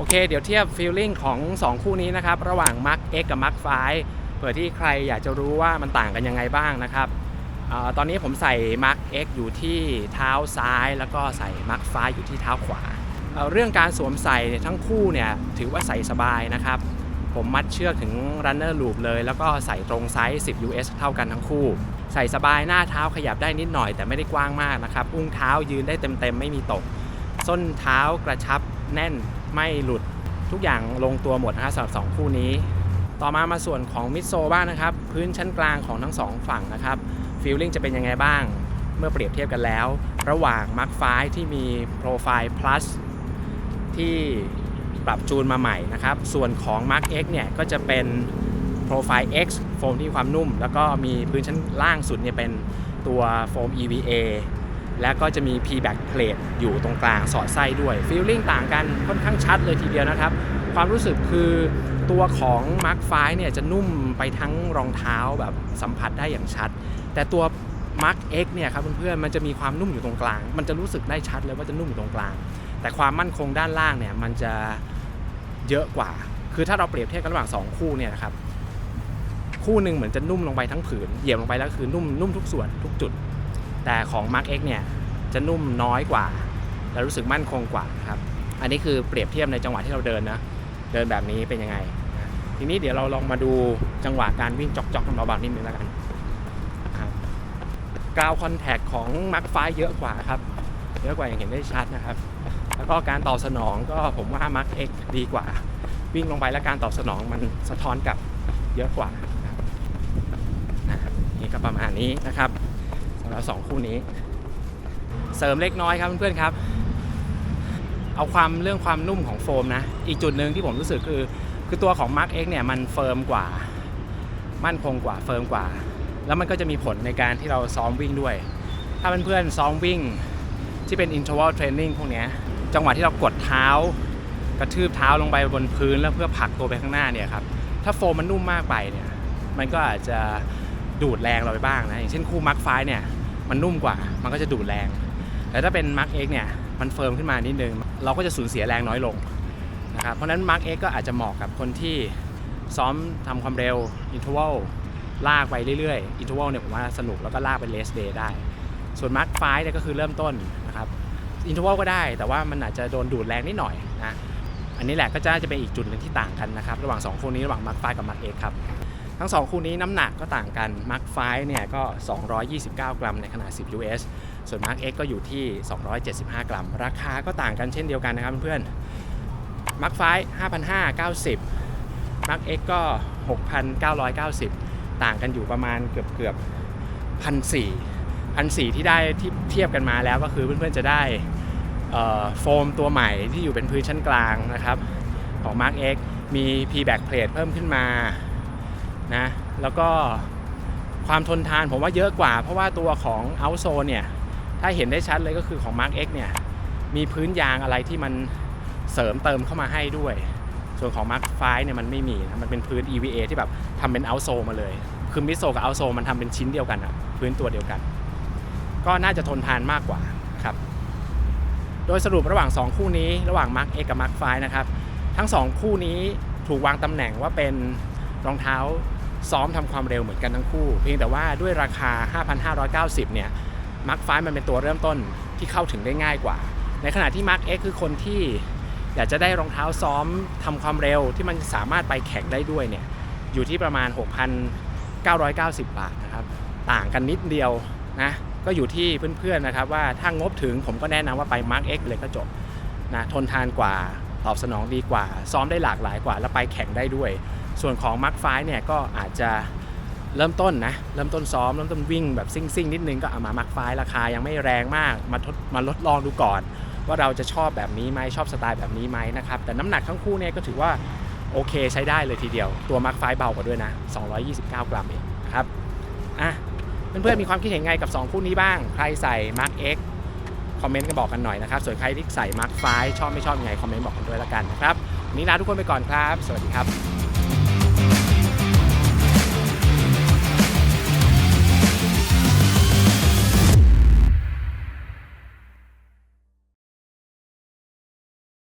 โอเค เดี๋ยวเทียบฟีลลิ่งของ 2 คู่นี้นะครับ ระหว่าง Mark X กับ Mark 5เผื่อที่ใครอยากจะรู้ว่ามันต่างกันยังไงบ้างนะครับอตอนนี้ผมใส่ Mark X อยู่ที่เท้าซ้าย แล้วก็ใส่ Mark 5อยู่ที่เท้าขวาเเรื่องการสวมใส่ทั้งคู่เนี่ยถือว่าใส่สบายนะครับ ผมมัดเชือกถึง runner loop เลย แล้วก็ใส่ตรงไซส์ 10 US เท่ากันทั้งคู่ ใส่สบายหน้าเท้าขยับได้นิดหน่อยแต่ไม่ได้กว้างมากนะครับ อุ้งเท้ายืนได้เต็มๆไม่มีตก ส้นเท้ากระชับแน่นไม่หลุดทุกอย่างลงตัวหมดนะครับสำหรับ 2 คู่นี้ ต่อมามาส่วนของมิดโซบ้างนะครับ พื้นชั้นกลางของทั้ง 2 ฝั่งนะครับฟีลลิ่งจะเป็นยังไงบ้าง เมื่อเปรียบเทียบกันแล้ว ระหว่าง Mark 5ที่มีโปรไฟล์ plus ที่ปรับจูนมาใหม่นะครับ ส่วนของ Mark X เนี่ยก็จะเป็นโปรไฟล์ X โฟมที่ความนุ่ม แล้วก็มีพื้นชั้นล่างสุดเนี่ยเป็นตัวโฟม EVA แล้วก็จะมี P-back plate อยู่ตรงกลางสอดไส้ด้วยฟีลลิ่งต่างกันค่อนข้างชัดเลยทีเดียวนะครับ ความรู้สึกคือตัวของ Mark 5เนี่ยจะนุ่มไปทั้งรองเท้าแบบสัมผัสได้อย่างชัด แต่ตัว Mark X เนี่ยครับเพื่อนๆมันจะมีความนุ่มอยู่ตรงกลาง มันจะรู้สึกได้ชัดเลยว่าจะนุ่มอยู่ตรงกลาง แต่ความมั่นคงด้านล่างเนี่ยมันจะเยอะกว่า คือถ้าเราเปรียบเทียบกันระหว่างสองคู่เนี่ยนะครับคู่หนึ่งเหมือนจะนุ่มลงไปทั้งผืนเหยียบลงไปแล้วคือนุ่มนุ่มทุกส่วนทุกจุด แต่ของ Mark X เนี่ยจะนุ่มน้อยกว่า และรู้สึกมั่นคงกว่าครับ อันนี้คือเปรียบเทียบในจังหวะที่เราเดินนะ เดินแบบนี้เป็นยังไง ทีนี้เดี๋ยวเราลองมาดูจังหวะการวิ่งจอกๆกันเบาๆนิดนึงแล้วกันครับกราวคอนแทคของ Mark 5เยอะกว่าครับ เยอะกว่าอย่างเห็นได้ชัดนะครับ แล้วก็การตอบสนองก็ผมว่า Mark X ดีกว่า วิ่งลงไปแล้วการตอบสนองมันสะท้อนกับเยอะกว่านะครับนี่ก็ประมาณนี้นะครับ สำหรับสองคู่นี้ เสริมเล็กน้อยครับเพื่อนๆครับ เอาความเรื่องความนุ่มของโฟมนะ อีกจุดหนึ่งที่ผมรู้สึกคือคือตัวของ Mark X เนี่ยมันเฟิร์มกว่า มั่นคงกว่าเฟิร์มกว่า แล้วมันก็จะมีผลในการที่เราซ้อมวิ่งด้วย ถ้าเพื่อนๆซ้อมวิ่งที่เป็น interval training พวกเนี้ยจังหวะที่เรากดเท้ากระทืบเท้าลงไปบนพื้นแล้วเพื่อผลักตัวไปข้างหน้าเนี่ยครับ ถ้าโฟมมันนุ่มมากไปเนี่ย มันก็อาจจะดูดแรงเราไปบ้างนะ อย่างเช่นคู่มาร์คไฟเนี่ย มันนุ่มกว่า มันก็จะดูดแรง แต่ถ้าเป็นมาร์คเอ็กเนี่ย มันเฟิร์มขึ้นมานิดนึง เราก็จะสูญเสียแรงน้อยลงนะครับ เพราะนั้นมาร์คเอ็กก็อาจจะเหมาะกับคนที่ซ้อมทำความเร็วอินท r วัลลากไปเรื่อยๆอินท r วัลเนี่ยผมว่าสนุกแล้วก็ลากเป็นเลสเดย์ได้ ส่วนมาร์คไฟเนี่ยก็คือเริ่มต้นนะครับอินท r วัลก็ได้ แต่ว่ามันอาจจะโดนดูดแรงนิดหน่อยนะ อันนี้แหละก็จะจะเป็นอีกจุดหนึ่งที่ต่างกันนะครับ ระหว่าง2คู่นี้ระหว่างมาร์คไฟกับมาร์คเอครับ ทั้ง 2 คู่นี้น้ำหนักก็ต่างกันมาร์คไฟเนี่ยก็ 229 กรัมในขนาด 10 US ส่วนมาร์คเก็อยู่ที่ 275 กรัม ราคาก็ต่างกันเช่นเดียวกันนะครับเพื่อนมาร์คไฟ5,590มาร์คเอ็กก็ 6,990 ต่างกันอยู่ประมาณเกือบเกือบพันสี่พันสี่ที่ได้ที่เทียบกันมาแล้วก็คือเพื่อนๆจะได้โฟมตัวใหม่ที่อยู่เป็นพื้นชั้นกลางนะครับ ของ Mark X มี P-back plate เพิ่มขึ้นมา นะแล้วก็ความทนทานผมว่าเยอะกว่า เพราะว่าตัวของ outzone เนี่ย ถ้าเห็นได้ชัดเลยก็คือของ Mark X เนี่ย มีพื้นยางอะไรที่มันเสริมเติมเข้ามาให้ด้วย ส่วนของ Mark 5เนี่ยมันไม่มีนะมันเป็นพื้น EVA ที่แบบทำเป็น outzone มาเลย คือมิโซกับ outzone มันทำเป็นชิ้นเดียวกันอะพื้นตัวเดียวกัน ก็น่าจะทนทานมากกว่าครับโดยสรุประหว่าง 2 คู่นี้ระหว่าง Mark X กับ Mark 5นะครับทั้ง 2 คู่นี้ถูกวางตำแหน่งว่าเป็นรองเท้า ซ้อมทำความเร็วเหมือนกันทั้งคู่ เพียงแต่ว่าด้วยราคา 5,590 เนี่ย Mark 5มันเป็นตัวเริ่มต้นที่เข้าถึงได้ง่ายกว่า ในขณะที่ Mark X คือคนที่อยากจะได้รองเท้าซ้อมทำความเร็วที่มันสามารถไปแข่งได้ด้วยเนี่ยอยู่ที่ประมาณ 6,990 บาทนะครับต่างกันนิดเดียวนะก็อยู่ที่เพื่อนๆนะครับว่าถ้างบถึงผมก็แนะนำว่าไป Mark X เลยก็จบนะทนทานกว่าตอบสนองดีกว่า ซ้อมได้หลากหลายกว่า แล้วไปแข่งได้ด้วย ส่วนของ Mark 5เนี่ยก็อาจจะเริ่มต้นนะ เริ่มต้นซ้อม เริ่มต้นวิ่งแบบซิ่งๆนิดนึงก็เอามา Mark 5ราคายังไม่แรงมากมาทดมาลดลองดูก่อน ว่าเราจะชอบแบบนี้ไหมชอบสไตล์แบบนี้ไหมนะครับ แต่น้ำหนักทั้งคู่เนี่ยก็ถือว่าโอเคใช้ได้เลยทีเดียว ตัว Mark 5เบากว่าด้วยนะ 229 กรัมเองนะครับอะเพื่อนๆมีความคิดเห็นไงกับ 2 คู่นี้บ้าง ใครใส่ Mark X คอมเมนต์กันบอกกันหน่อยนะครับ ส่วนใครที่ใส่ Mark 5ชอบไม่ชอบยังไงคอมเมนต์บอกกันด้วยละกันนะครับวันนี้ลาทุกคนไปก่อนครับ สวัสดีครับ